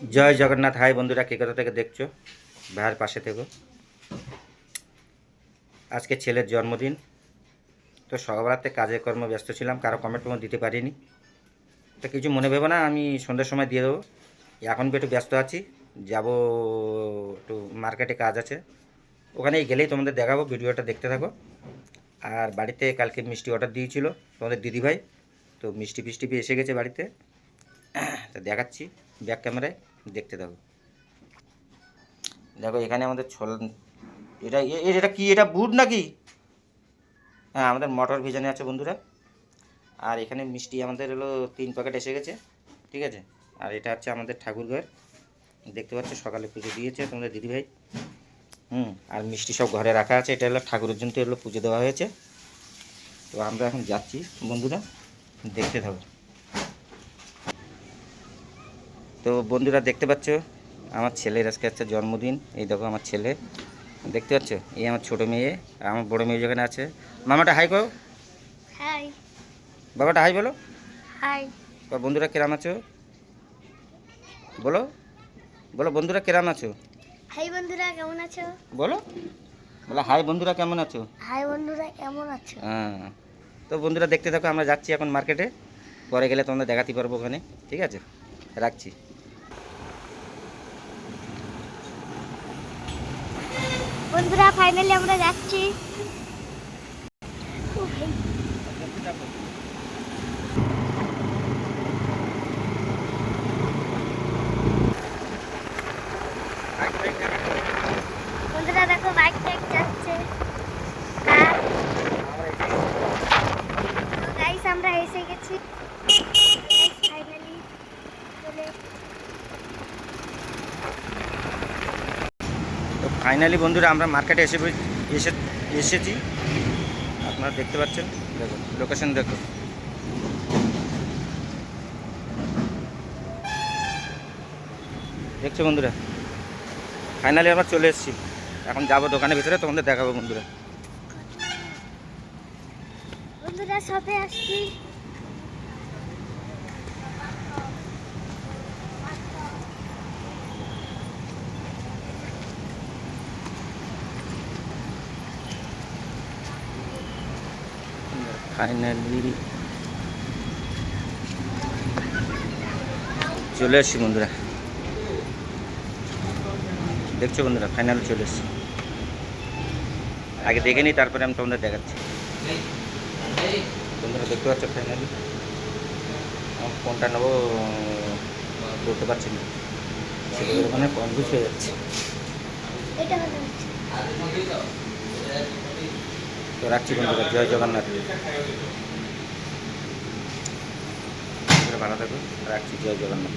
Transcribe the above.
জয় Jagannath. High বন্ধুরা, কে কোথা থেকে দেখছ? ভাইয়ের পাশে থেকো। আজকে ছেলের জন্মদিন। তো সকালবেলাতে কাজে কর্ম ব্যস্ত ছিলাম, কারও কমেন্ট টমেন্ট দিতে পারিনি। তো কিছু মনে ভেবো না, আমি সন্ধ্যের সময় দিয়ে দেবো। এখন একটু ব্যস্ত আছি, যাব একটু মার্কেটে কাজ আছে। ওখানে গেলেই তোমাদের দেখাবো, ভিডিওটা দেখতে থাকো। আর বাড়িতে কালকে মিষ্টি অর্ডার দিয়েছিল তোমাদের দিদিভাই। তো মিষ্টি ফিষ্টি এসে গেছে বাড়িতে। তো দেখাচ্ছি। ব্যাক ক্যামেরায় দেখতে থাকো দেখো, এখানে আমাদের ছোলা এটা এটা কি? এটা বুট নাকি? হ্যাঁ আমাদের মটর ভিজানে আছে বন্ধুরা। আর এখানে মিষ্টি আমাদের হলো তিন প্যাকেট এসে গেছে, ঠিক আছে? আর এটা হচ্ছে আমাদের ঠাকুর ঘর দেখতে পাচ্ছ, সকালে পুজো দিয়েছে তোমাদের দিদিভাই। হুম, আর মিষ্টি সব ঘরে রাখা আছে। এটা হলো ঠাকুরের জন্য এগুলো পুজো দেওয়া হয়েছে। তো আমরা এখন যাচ্ছি, বন্ধুরা, দেখতে থাকো তো বন্ধুরা দেখতে পাচ্ছ আমার ছেলের আজকে হচ্ছে জন্মদিন। এই দেখো আমার ছেলে। দেখতে পাচ্ছ? এই আমার ছোটো মেয়ে আর আমার বড় মেয়ে যেখানে আছে। মামাটা হাই করো হাই বাবাটা হাই বলো। হাই বা বন্ধুরা কেরাম আছো? বলো। বলো বন্ধুরা কেরাম আছো? হাই বন্ধুরা কেমন আছো? বলো। বলো হাই বন্ধুরা কেমন আছো? হাই বন্ধুরা কেমন আছো? হ্যাঁ। তো বন্ধুরা দেখতে থাকো আমরা যাচ্ছি এখন মার্কেটে পরে গেলে তোমাদের দেখাতে পারব ওখানে। ঠিক আছে? রাখছি। বন্ধুরা ফাইনালি আমরা যাচ্ছি। বন্ধুরা দেখো বাইক যাচ্ছে। গাইস আমরা এসে গেছি ফাইনালি চলে তো ফাইনালি বন্ধুরা আমরা মার্কেটে এসে এসে এসেছি। আপনারা দেখতে পাচ্ছেন। দেখো লোকেশন দেখো। দেখছ বন্ধুরা? ফাইনালি আমরা চলে এসেছি। এখন যাব দোকানের ভিতরে, তোমাদের দেখাবো বন্ধুরা। বন্ধুরা, সবে আসছি। ফাইনালি চলে এসছি বন্ধুরা। দেখছ বন্ধুরা ফাইনালি চলে এসছি আগে দেখে নিই তারপরে আমি তোমাদের দেখাচ্ছি। বন্ধুরা, দেখতে পাচ্ছ ফাইনালি ফোনটা নেব করতে পারছি না। ওখানে কনফিউজ হয়ে যাচ্ছে। তো রাখছি বন্ধুরা জয় জগন্নাথ। ভালো থাকুন রাখছি জয় জগন্নাথ।